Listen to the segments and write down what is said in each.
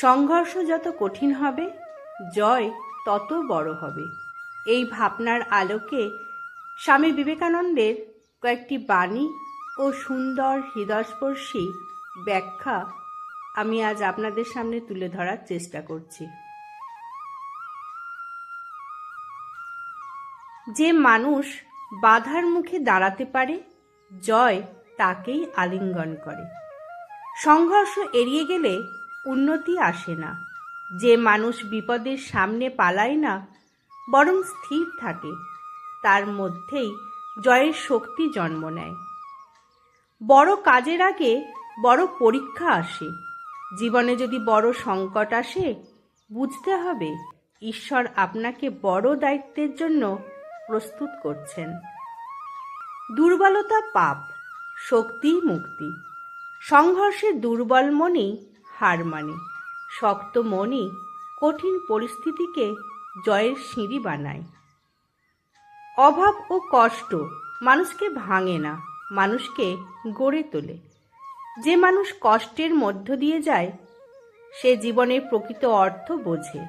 সংঘর্ষ যত কঠিন হবে, জয় তত বড় হবে। এই ভাবনার আলোকে স্বামী বিবেকানন্দের কয়েকটি বাণী ও সুন্দর হৃদয়স্পর্শী ব্যাখ্যা আমি আজ আপনাদের সামনে তুলে ধরার চেষ্টা করছি। যে মানুষ বাধার মুখে দাঁড়াতে পারে, জয় তাকেই আলিঙ্গন করে। সংঘর্ষ এড়িয়ে গেলে উন্নতি আসে না। যে মানুষ বিপদের সামনে পালায় না, বরং স্থির থাকে, তার মধ্যেই জয়ের শক্তি জন্ম নেয়। বড় কাজের আগে বড় পরীক্ষা আসে। জীবনে যদি বড় সংকট আসে, বুঝতে হবে ঈশ্বর আপনাকে বড় দায়িত্বের জন্য প্রস্তুত করছেন। দুর্বলতা পাপ, শক্তি মুক্তি। সংঘর্ষে দুর্বল মনই হার মানে। শক্ত মনই কঠিন পরিস্থিতিকে জয়ের সিঁড়ি বানায়। অভাব ও কষ্ট মানুষকে ভাঙে না, মানুষকে গড়ে তোলে। যে মানুষ কষ্টের মধ্য দিয়ে যায়, সে জীবনের প্রকৃত অর্থ বোঝে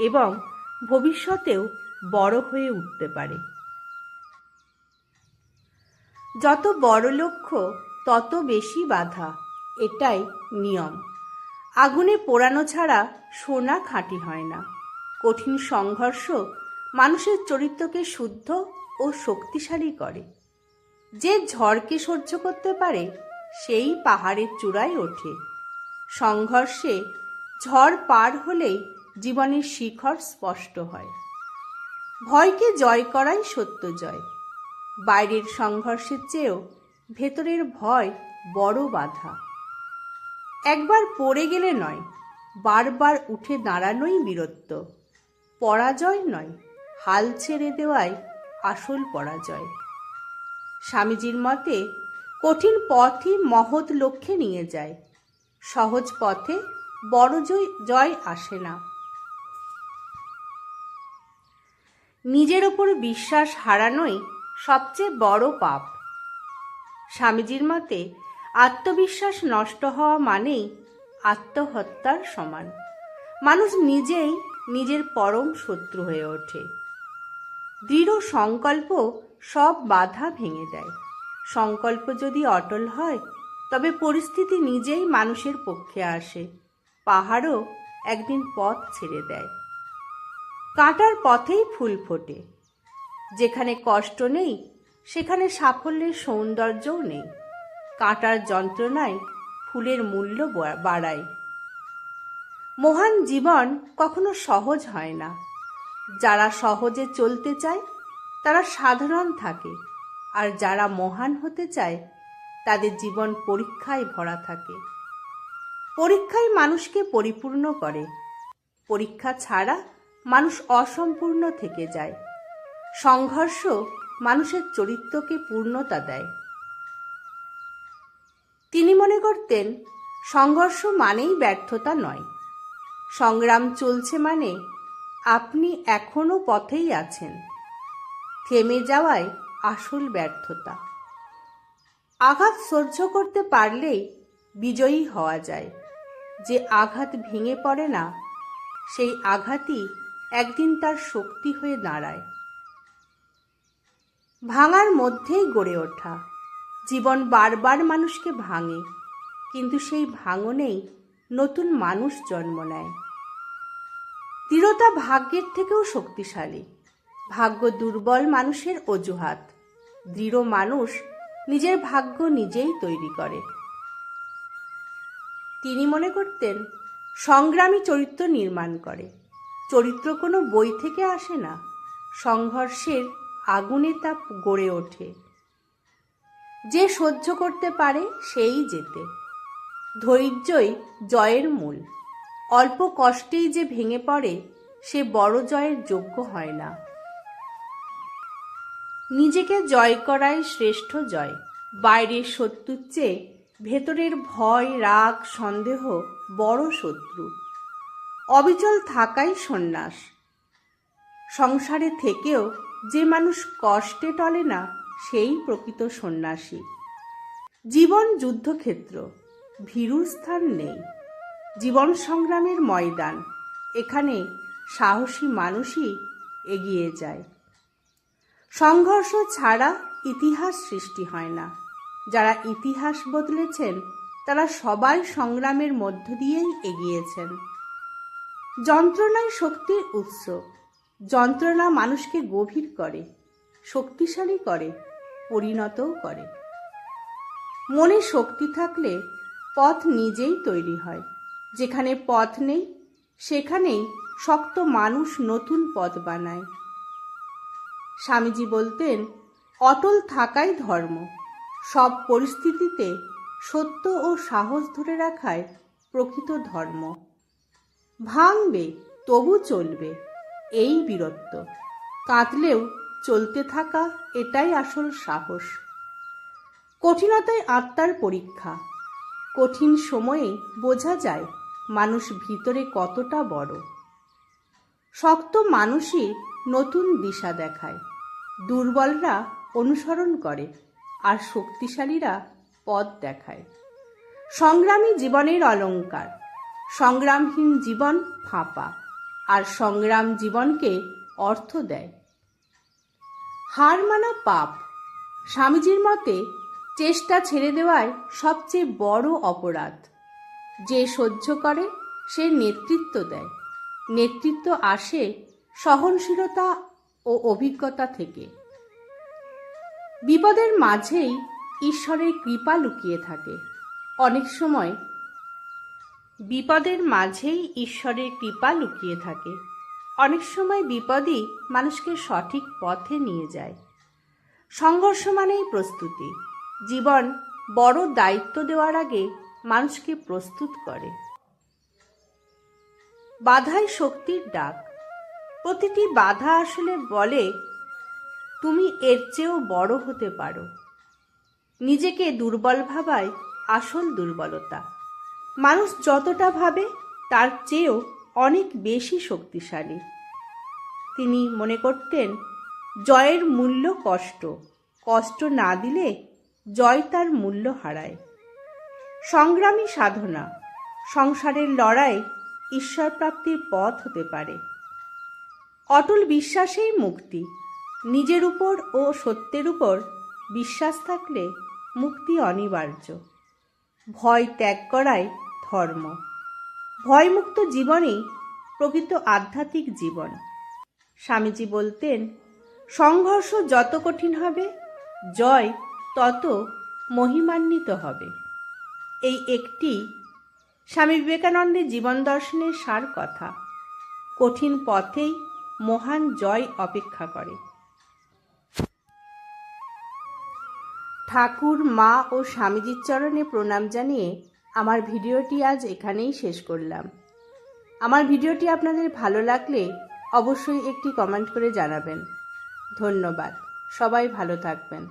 এবং ভবিষ্যতেও বড় হয়ে উঠতে পারে। যত বড় লক্ষ্য, তত বেশি বাধা, এটাই নিয়ম। আগুনে পোড়ানো ছাড়া সোনা খাঁটি হয় না। কঠিন সংঘর্ষ মানুষের চরিত্রকে শুদ্ধ ও শক্তিশালী করে। যে ঝড়কে সহ্য করতে পারে, সেই পাহাড়ের চূড়ায় ওঠে। সংঘর্ষে ঝড় পার হলেই জীবনের শিখর স্পষ্ট হয়। ভয়কে জয় করাই সত্য জয়। বাইরের সংঘর্ষের চেয়েও ভেতরের ভয় বড় বাধা। একবার পড়ে গেলে নয়, বারবার উঠে দাঁড়ানোই বীরত্ব। পরাজয় নয়, হাল ছেড়ে দেওয়াই আসল পরাজয়। স্বামীজির মতে, কঠিন পথই মহৎ লক্ষ্যে নিয়ে যায়, সহজ পথে বড় জয় জয় আসে না। নিজের ওপর বিশ্বাস হারানোই সবচেয়ে বড় পাপ। স্বামীজির মতে আত্মবিশ্বাস নষ্ট হওয়া মানেই আত্মহত্যার সমান। মানুষ নিজেই নিজের পরম শত্রু হয়ে ওঠে। দৃঢ় সংকল্প সব বাধা ভেঙে দেয়। সংকল্প যদি অটল হয়, তবে পরিস্থিতি নিজেই মানুষের পক্ষে আসে। পাহাড়ও একদিন পথ ছেড়ে দেয়। কাঁটার পথেই ফুল ফোটে। যেখানে কষ্ট নেই, সেখানে সাফল্যের সৌন্দর্যও নেই। কাঁটার যন্ত্রণায় ফুলের মূল্য বাড়ায়। মহান জীবন কখনো সহজ হয় না। যারা সহজে চলতে চায়, তারা সাধারণ থাকে। আর যারা মহান হতে চায়, তাদের জীবন পরীক্ষায় ভরা থাকে। পরীক্ষাই মানুষকে পরিপূর্ণ করে। পরীক্ষা ছাড়া মানুষ অসম্পূর্ণ থেকে যায়। সংঘর্ষ মানুষের চরিত্রকে পূর্ণতা দেয়। তিনি মনে করতেন, সংঘর্ষ মানেই ব্যর্থতা নয়। সংগ্রাম চলছে মানে আপনি এখনও পথেই আছেন। থেমে যাওয়ায় আসল ব্যর্থতা। আঘাত সহ্য করতে পারলেই বিজয়ী হওয়া যায়। যে আঘাত ভেঙে পড়ে না, সেই আঘাতই একদিন তার শক্তি হয়ে দাঁড়ায়। ভাঙার মধ্যেই গড়ে ওঠা। জীবন বারবার মানুষকে ভাঙে, কিন্তু সেই ভাঙনেই নতুন মানুষ জন্ম নেয়। দৃঢ়তা ভাগ্যের থেকেও শক্তিশালী। ভাগ্য দুর্বল মানুষের অজুহাত। দৃঢ় মানুষ নিজের ভাগ্য নিজেই তৈরি করে। তিনি মনে করতেন, সংগ্রামী চরিত্র নির্মাণ করে। চরিত্র কোনো বই থেকে আসে না। সংঘর্ষের আগুনে তা গড়ে ওঠে। যে সহ্য করতে পারে সেই যেতে। ধৈর্যই জয়ের মূল। অল্প কষ্টেই যে ভেঙে পড়ে, সে বড় জয়ের যোগ্য হয় না। নিজেকে জয় করাই শ্রেষ্ঠ জয়। বাইরের শত্রুর চেয়ে ভেতরের ভয়, রাগ, সন্দেহ বড় শত্রু। অবিচল থাকাই সন্ন্যাস। সংসারে থেকেও যে মানুষ কষ্টে টলে না সেই প্রকৃত সন্ন্যাসী। জীবন যুদ্ধক্ষেত্র, ভীরুর স্থান নেই। জীবন সংগ্রামের ময়দান, এখানে সাহসী মানুষই এগিয়ে যায়। সংঘর্ষ ছাড়া ইতিহাস সৃষ্টি হয় না। যারা ইতিহাস বদলেছেন, তারা সবাই সংগ্রামের মধ্য দিয়েই এগিয়েছেন। যন্ত্রণাই শক্তির উৎস। যন্ত্রণা মানুষকে গভীর করে, শক্তিশালী করে। পরিণতও করে। মনে শক্তি থাকলে পথ নিজেই তৈরি হয়। যেখানে পথ নেই, সেখানেই শক্ত মানুষ নতুন পথ বানায়। স্বামীজি বলতেন, অটল থাকাই ধর্ম। সব পরিস্থিতিতে সত্য ও সাহস ধরে রাখায় প্রকৃত ধর্ম। ভাঙবে তবু চলবে, এই বীরত্ব। কাঁদলেও চলতে থাকা এটাই আসল সাহস। কঠিনতায় আত্মার পরীক্ষা। কঠিন সময়ে বোঝা যায় মানুষ ভিতরে কতটা বড়। শক্ত মানুষই নতুন দিশা দেখায়। দুর্বলরা অনুসরণ করে আর শক্তিশালীরা পথ দেখায়। সংগ্রামী জীবনের অলংকার সংগ্রামহীন জীবন ফাঁপা। আর সংগ্রাম জীবনকে অর্থ দেয়। হার মানা পাপ। স্বামীজির মতে, চেষ্টা ছেড়ে দেওয়ায় সবচেয়ে বড় অপরাধ। যে সহ্য করে, সে নেতৃত্ব দেয়। নেতৃত্ব আসে সহনশীলতা ও অভিজ্ঞতা থেকে। বিপদের মাঝেই ঈশ্বরের কৃপা লুকিয়ে থাকে। অনেক সময় বিপদের মাঝেই ঈশ্বরের কৃপা লুকিয়ে থাকে। অনেক সময় বিপদই মানুষকে সঠিক পথে নিয়ে যায়। সংঘর্ষ মানেই প্রস্তুতি। জীবন বড় দায়িত্ব দেওয়ার আগে মানুষকে প্রস্তুত করে। বাধাই শক্তির ডাক। প্রতিটি বাধা আসলে বলে, তুমি এর চেয়েও বড় হতে পারো। নিজেকে দুর্বল ভাবায় আসল দুর্বলতা। মানুষ যতটা ভাবে, তার চেয়েও অনেক বেশি শক্তিশালী। তিনি মনে করতেন, জয়ের মূল্য কষ্ট কষ্ট না দিলে জয় তার মূল্য হারায়। সংগ্রামী সাধনা, সংসারের লড়াই ঈশ্বর প্রাপ্তির পথ হতে পারে। অটল বিশ্বাসেই মুক্তি, নিজের উপর ও সত্যের উপর বিশ্বাস থাকলে মুক্তি অনিবার্য। ভয় ত্যাগ করাই ধর্ম। ভয়মুক্ত জীবনই প্রকৃত আধ্যাত্মিক জীবন। স্বামীজি বলতেন, সংঘর্ষ যত কঠিন হবে, জয় তত মহিমান্বিত হবে। এই একটি স্বামী বিবেকানন্দের জীবন দর্শনের সার কথা। কঠিন পথেই মহান জয় অপেক্ষা করে। ঠাকুর, মা ও স্বামীজির চরণে প্রণাম জানিয়ে আমার ভিডিওটি আজ এখানেই শেষ করলাম। আমার ভিডিওটি আপনাদের ভালো লাগলে অবশ্যই একটি কমেন্ট করে জানাবেন। ধন্যবাদ। সবাই ভালো থাকবেন।